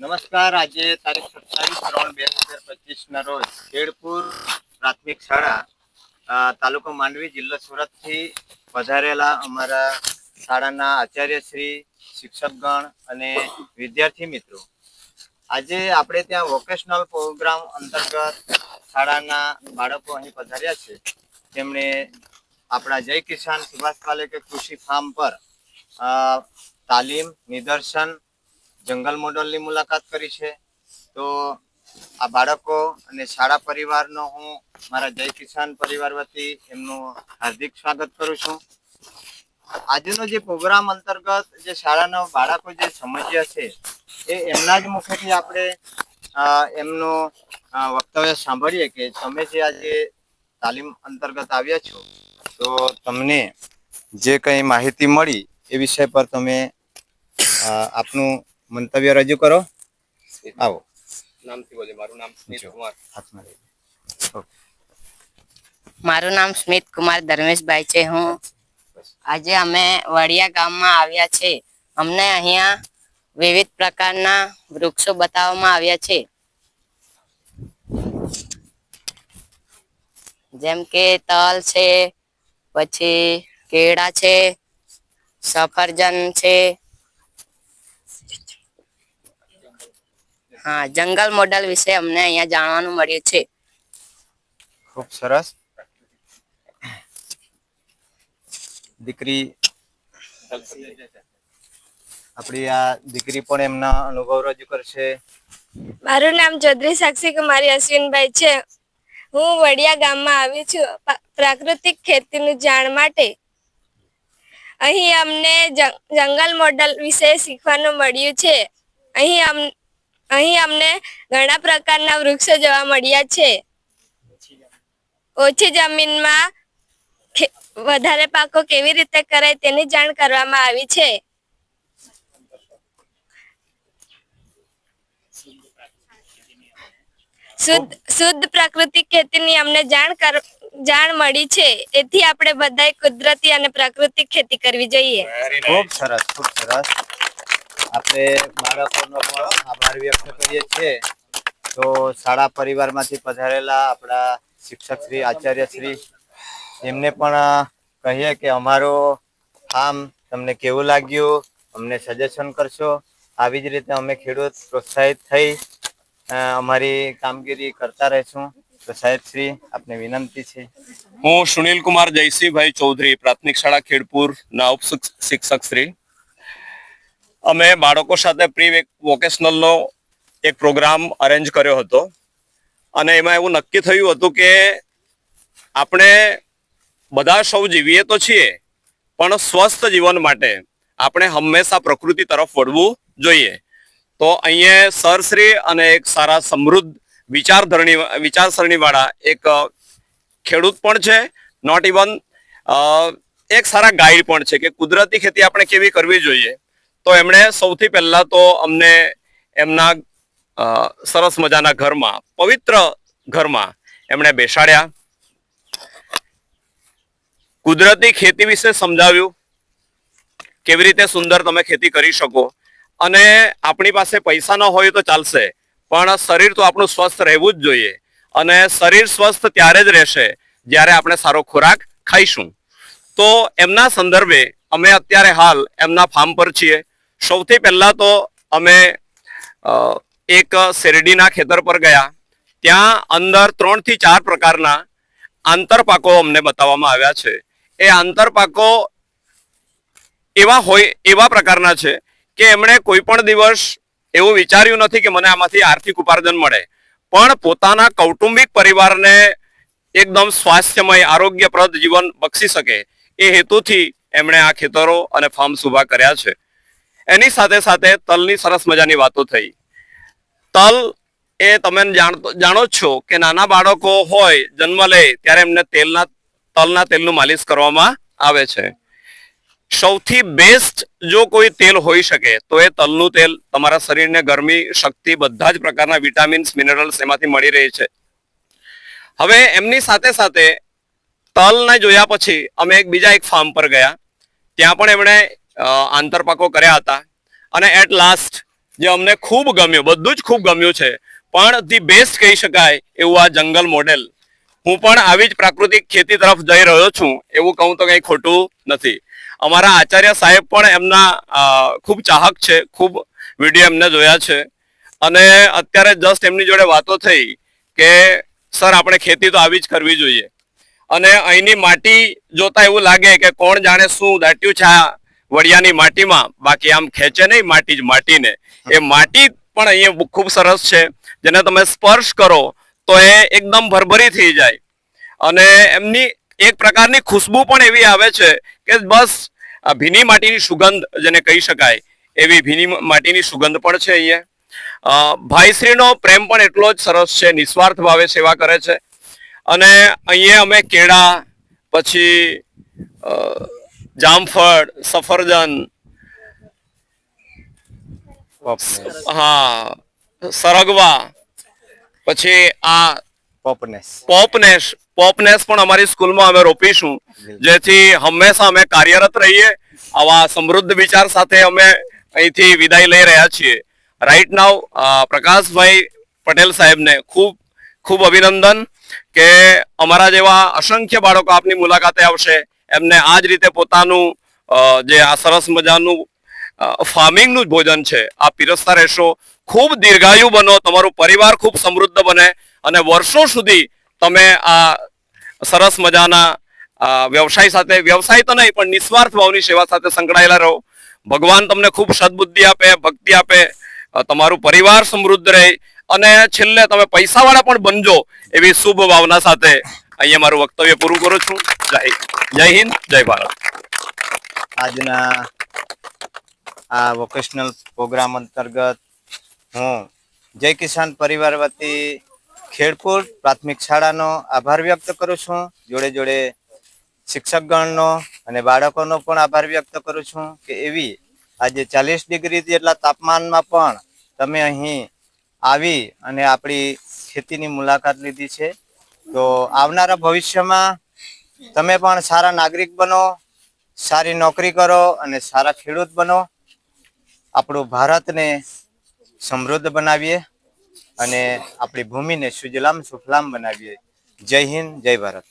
નમસ્કાર. આજે તારીખ સત્તાવીસ ત્રણ બે હજાર પચીસ ના રોજ ખેડપુર પ્રાથમિક શાળા તાલુકો માંડવી જિલ્લો સુરતથી પધારેલા અમારા શાળાના આચાર્ય શ્રી, શિક્ષકગણ અને વિદ્યાર્થી મિત્રો. આજે આપણે ત્યાં વોકેશનલ પ્રોગ્રામ અંતર્ગત શાળાના બાળકો અહીં પધાર્યા છે. તેમણે આપણા જય કિસાન સુભાષ પાલેકે કૃષિ ફાર્મ પર તાલીમ, નિદર્શન જંગલ મોડલની મુલાકાત કરી છે. તો આ બાળકો અને શાળા પરિવારનો હું મારા જય કિસાન પરિવાર વતી એમનું હાર્દિક સ્વાગત કરું છું. આજનો જે પ્રોગ્રામ અંતર્ગત જે શાળાના બાળકો જે સમજ્યા છે, એ એમના જ મુખેથી આપણે એમનું વક્તવ્ય સાંભળીએ કે તમે જે આજે તાલીમ અંતર્ગત આવ્યા છો, તો તમને જે કંઈ માહિતી મળી એ વિષય પર તમે આપનું મંતવ્ય રજૂ કરો. આવો. નામથી બોલે મારું નામ સ્મિત કુમાર હાથમાં મારું નામ સ્મિત કુમાર ધર્મેશભાઈ છે હું. આજે અમે વડિયા ગામમાં આવ્યા છે. અમને અહીંયા વિવિધ પ્રકારના વૃક્ષો બતાવવામાં આવ્યા છે. જેમ કે તલ છે પછી કેળા છે સફરજન છે હા જંગલ મોડલ વિશે અમને અહીંયા જાણવાનું મળ્યું છે. ખૂબ સરસ. દીકરી આપણી આ દીકરી પણ એમના અનુભવ રજૂ કરશે. મારું નામ ચૌધરી સાક્ષી કુમારી અશ્વિનભાઈ છે. હું વડિયા ગામમાં આવી છું પ્રાકૃતિક ખેતીનું જાણ માટે. અહીં અમને જંગલ મોડલ વિશે શીખવાનું મળ્યું છે. અહીં અહીં અમને ઘણા પ્રકારના વૃક્ષો જોવા મળ્યા છે. ઓછી જમીનમાં વધારે પાકો કેવી રીતે કરાય તેની જાણ કરવામાં આવી છે. શુદ્ધ શુદ્ધ પ્રાકૃતિક ખેતીની અમને જાણ કર જાણ મળી છે. એથી આપણે બધાએ કુદરતી અને પ્રાકૃતિક ખેતી કરવી જોઈએ. ખૂબ સરસ ખૂબ સરસ. આપણે બાળકોનો પણ આભાર વ્યક્ત કરીએ છીએ. તો શાળા પરિવારમાંથી પધારેલા આપણા શિક્ષક શ્રી, આચાર્ય શ્રી, એમને પણ કહીએ કે અમારો ફાર્મ તમને કેવું લાગ્યું? અમને સજેશન કરશો? આવી જ રીતે અમે ખેડૂત પ્રોત્સાહિત થઈ અમારી કામગીરી કરતા રહીશું. તો શ્રી, આપને વિનંતી છે. હું સુનિલ કુમાર જયસિંહભાઈ ચૌધરી, પ્રાથમિક શાળા ખેડપુર ના ઉપ શિક્ષક શ્રી. અમે બાળકો સાથે પ્રી વોકેશનલનો એક પ્રોગ્રામ અરેન્જ કર્યો હતો. અને એમાં એવું નક્કી થયું હતું કે આપણે બધા સૌ જીવીએ તો છીએ, પણ સ્વસ્થ જીવન માટે આપણે હંમેશા પ્રકૃતિ તરફ વળવું જોઈએ. તો અહીંયા સરશ્રી અને એક સારા સમૃદ્ધ વિચારધરણી વિચારસરણીવાળા એક ખેડૂત પણ છે નોટ ઇવન એક સારા ગાઈડ પણ છે કે કુદરતી ખેતી આપણે કેવી કરવી જોઈએ. તો એમણે સૌથી પહેલા તો અમને એમના સરસ મજાના ઘરમાં, પવિત્ર ઘરમાં એમણે બેસાડ્યા. કુદરતી ખેતી વિશે સમજાવ્યું. કેવી રીતે સુંદર તમે ખેતી કરી શકો. અને આપણી પાસે પૈસા ન હોય તો ચાલશે, પણ શરીર તો આપણું સ્વસ્થ રહેવું જ જોઈએ. અને શરીર સ્વસ્થ ત્યારે જ રહેશે જ્યારે આપણે સારો ખોરાક ખાઈશું. તો એમના સંદર્ભે અમે અત્યારે હાલ એમના ફાર્મ પર છીએ. સૌથી પહેલા તો અમે એક શેરડીના ખેતર પર ગયા. ત્યાં અંદર ત્રણથી ચાર પ્રકારના આંતરપાકો અમને બતાવવામાં આવ્યા છે. એ આંતરપાકો એવા હોય, એવા પ્રકારના છે કે એમણે કોઈ પણ દિવસ એવું વિચાર્યું નથી કે મને આમાંથી આર્થિક ઉપાર્જન મળે. પણ પોતાના કૌટુંબિક પરિવારને એકદમ સ્વાસ્થ્યમય, આરોગ્યપ્રદ જીવન બક્ષી શકે. એ હેતુથી એમણે આ ખેતરો અને ફાર્મ ઊભા કર્યા છે. એની સાથે સાથે તલની સરસ મજાની વાતો થઈ. તલ એ તમે જાણો જ છો કે નાના બાળકો હોય, જન્મ લે, ત્યારે એમને તેલના, તલના તેલનું માલિશ કરવામાં આવે છે. સૌથી બેસ્ટ જો કોઈ તેલ હોઈ શકે, તો એ તલનું તેલ તમારા શરીરને ગરમી, શક્તિ, બધા જ પ્રકારના વિટામિન્સ, મિનરલ્સ એમાંથી મળી રહે છે. હવે એમની સાથે સાથે તલને જોયા પછી અમે એક બીજા એક ફાર્મ પર ગયા. ત્યાં પણ એમણે આંતરપાકો કર્યા હતા. અને એટ લાસ્ટ જે અમને ખૂબ ગમ્યું, બધું જ ખૂબ ગમ્યું છે. પણ ધી બેસ્ટ કહી શકાય એવું આ જંગલ મોડેલ. હું પણ આવી જ પ્રાકૃતિક ખેતી તરફ જઈ રહ્યો છું, એવું કહું તો કંઈ ખોટું નથી. અમારા આચાર્ય સાહેબ પણ એમના ખૂબ ચાહક છે, ખૂબ વીડિયો એમને જોયા છે. અને અત્યારે જસ્ટ એમની જોડે વાતો થઈ કે, સર, આપણે ખેતી તો આવી જ કરવી જોઈએ. અને અહીંની માટી જોતા એવું લાગે કે કોણ જાણે શું દાટ્યું છે આ વડિયાની માટીમાં, બાકી આમ ખેંચે નહીં, માટી જ માટીને. એ માટી પણ અહીંયા ખૂબ સરસ છે. જેને તમે સ્પર્શ કરો, તો એ એકદમ ભરભરી થઈ જાય. અને એમની એક પ્રકારની ખુશ્બુ પણ એવી આવે છે કે બસ ભીની માટીની સુગંધ, જેને કહી શકાય, એવી ભીની માટીની સુગંધ પણ છે અહીંયા. ભાઈશ્રીનો પ્રેમ પણ એટલો જ સરસ છે, નિસ્વાર્થ ભાવે સેવા કરે છે. અને અહીંયા અમે કેળા, પછી જામફળ સફરજન. હા સરગવા. પછી આ પોપનેસ. પોપનેસ. પોપનેસ પણ અમારી સ્કૂલમાં અમે રોપીશું. જેથી હંમેશા અમે કાર્યરત રહીએ. આવા સમૃદ્ધ વિચાર સાથે અમે અહીંથી વિદાય લઈ રહ્યા છીએ. રાઈટ નાવ પ્રકાશભાઈ પટેલ સાહેબને ખૂબ ખૂબ અભિનંદન કે અમારા જેવા અસંખ્ય બાળકો આપની મુલાકાતે આવશે. એમને આ જ રીતે પોતાનું જે આ સરસ મજાનું ફાર્મિંગનું જ ભોજન છે, આ પીરસતા રહેશો. ખૂબ દીર્ઘાયુ બનો, તમારું પરિવાર ખૂબ સમૃદ્ધ બને અને વર્ષો સુધી તમે આ સરસ મજાના વ્યવસાય સાથે, વ્યવસાય તો નહીં, પણ નિસ્વાર્થ ભાવની સેવા સાથે સંકળાયેલા રહો. ભગવાન તમને ખૂબ સદબુદ્ધિ આપે, ભક્તિ આપે તમારું પરિવાર સમૃદ્ધ રહે અને છેલ્લે તમે પૈસાવાળા પણ બનજો એવી શુભ ભાવના સાથે અહીંયા મારું વક્તવ્ય પૂરું કરું છું. જય હિન્દ. જય ભારત આજના આ વોકેશનલ પ્રોગ્રામ અંતર્ગત હું જય કિસાન પરિવાર વતી ખેડપુર પ્રાથમિક શાળાનો આભાર વ્યક્ત કરું છું જોડે જોડે શિક્ષકગણનો અને બાળકોનો પણ આભાર વ્યક્ત કરું છું કે એવી આજે ચાલીસ ડિગ્રી જેટલા તાપમાનમાં પણ તમે અહીં આવી અને આપણી ખેતીની મુલાકાત લીધી છે તો આવનારા ભવિષ્યમાં તમે પણ સારા નાગરિક બનો, સારી નોકરી કરો અને સારા ખેડૂત બનો. આપણું ભારતને સમૃદ્ધ બનાવીએ અને આપણી ભૂમિને સુજલામ સુફલામ બનાવીએ. જય હિન્દ, જય ભારત.